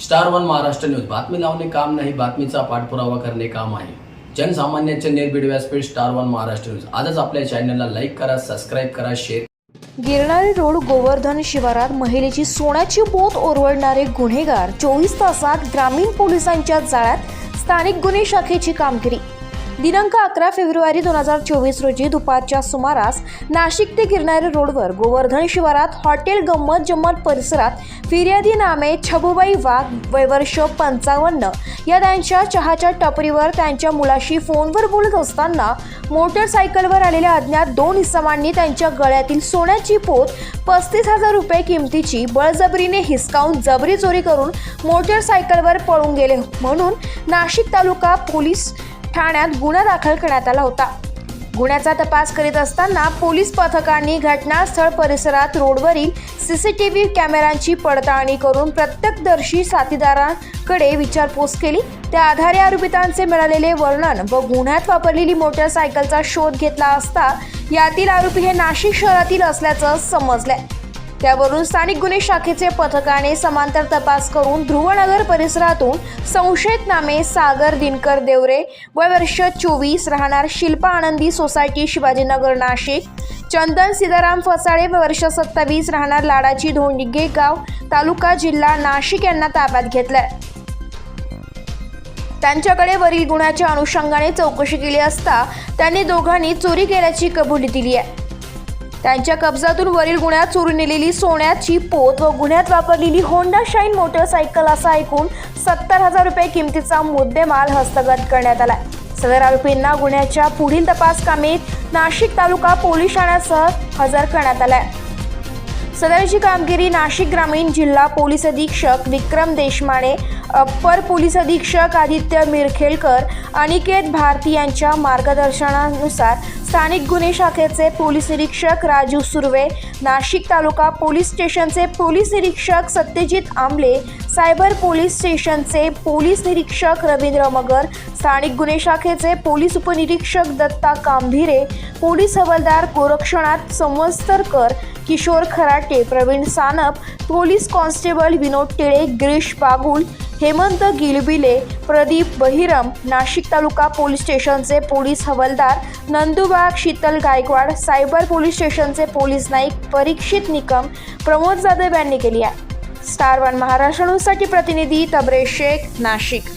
Star one Maharashtra news. बातमी लावणे काम नाही बातमीचा पाठपुरावा करणे काम आहे. जनसामान्यांचे निर्भीड व्यासपीठ स्टार वन महाराष्ट्र न्यूज. आजच आपल्या चॅनलला लाईक करा सबस्क्राईब करा शेअर गिरणारी रोड गोवर्धन शिवारात महिलेची सोन्याची बोत ओरवडणारे गुन्हेगार चोवीस तासात ग्रामीण पोलिसांच्या जाळ्यात स्थानिक गुन्हे शाखेची कामगिरी. दिनांक अकरा फेब्रुवारी दोन हजार चोवीस रोजी दुपारच्या सुमारास नाशिक ते गिरणारी रोडवर गोवर्धन शिवारात हॉटेल गंमत जम्मत परिसरात फिर्यादी नामे छबुबाई वाघ वयवर्ष पंचावन्न या त्यांच्या चहाच्या टपरीवर त्यांच्या मुलाशी फोनवर बोलत असताना मोटरसायकलवर आलेल्या अज्ञात दोन इसमांनी त्यांच्या गळ्यातील सोन्याची पोत पस्तीस हजार रुपये किमतीची बळजबरीने हिसकावून जबरी चोरी करून मोटरसायकलवर पळून गेले. म्हणून नाशिक तालुका पोलीस ठाण्यात गुन्हा दाखल करण्यात आला होता. गुन्ह्याचा तपास करीत असताना पोलीस पथकांनी घटनास्थळ परिसरात रोडवरील सीसीटीव्ही कॅमेऱ्यांची पडताळणी करून प्रत्यक्षदर्शी साथीदारांकडे विचारपूस केली. त्या आधारे आरोपितांचे मिळालेले वर्णन व गुन्ह्यात वापरलेली मोटरसायकलचा शोध घेतला असता यातील आरोपी हे नाशिक शहरातील असल्याचं समजलंय. त्यावरून स्थानिक गुन्हे शाखेचे पथकाने समांतर तपास करून ध्रुवनगर परिसरातून संशयित नामे सागर दिनकर देवरे वय वर्ष चोवीस राहणार शिल्पा आनंदी सोसायटी शिवाजीनगर नाशिक चंदन सीताराम फसाळे व वर्ष सत्तावीस राहणार लाडाची धोंडिगे गाव तालुका जिल्हा नाशिक यांना ताब्यात घेतलाय. त्यांच्याकडे वरील गुन्ह्याच्या अनुषंगाने चौकशी केली असता त्यांनी दोघांनी चोरी केल्याची कबुली दिली आहे. त्यांच्या कब्जातून वरील गुन्ह्यात चोरून नेलेली सोन्याची पोत व गुन्ह्यात वापरलेली होंडा शाईन मोटरसायकल असा ऐकून सत्तर हजार रुपये किमतीचा मुद्देमाल हस्तगत करण्यात आला सदर आरोपींना गुन्ह्याच्या पुढील तपास कामी नाशिक तालुका पोलीस ठाण्यासह हजर करण्यात आलाय. सदरची कामगिरी नाशिक ग्रामीण जिल्हा पोलीस अधीक्षक विक्रम देशमाने अप्पर पोलीस अधीक्षक आदित्य मिरखेलकर अनिकेत भारती यांच्या मार्गदर्शनानुसार स्थानिक गुन्हे शाखेचे पोलीस निरीक्षक राजू सुर्वे नाशिक तालुका पोलीस स्टेशनचे पोलीस निरीक्षक सत्यजित आंबले सायबर पोलीस स्टेशनचे पोलीस निरीक्षक रवींद्र मगर स्थानिक गुन्हे शाखेचे पोलीस उपनिरीक्षक दत्ता कांभिरे पोलीस हवालदार गोरक्षणात Sanvatsarkar Kishor Kharate Pravin Sanap police constable Vinod Tile Girish Bagul Hemant Gilbile Pradeep Bahiram Nashik taluka police स्टेशनचे पोलीस हवालदार नंदुबाग शीतल गायकवाड सायबर पोलीस स्टेशनचे पोलीस नाईक परीक्षित निकम प्रमोद जाधव यांनी केली आहे. स्टार वन महाराष्ट्र न्यूजसाठी प्रतिनिधी तबरे शेख नाशिक.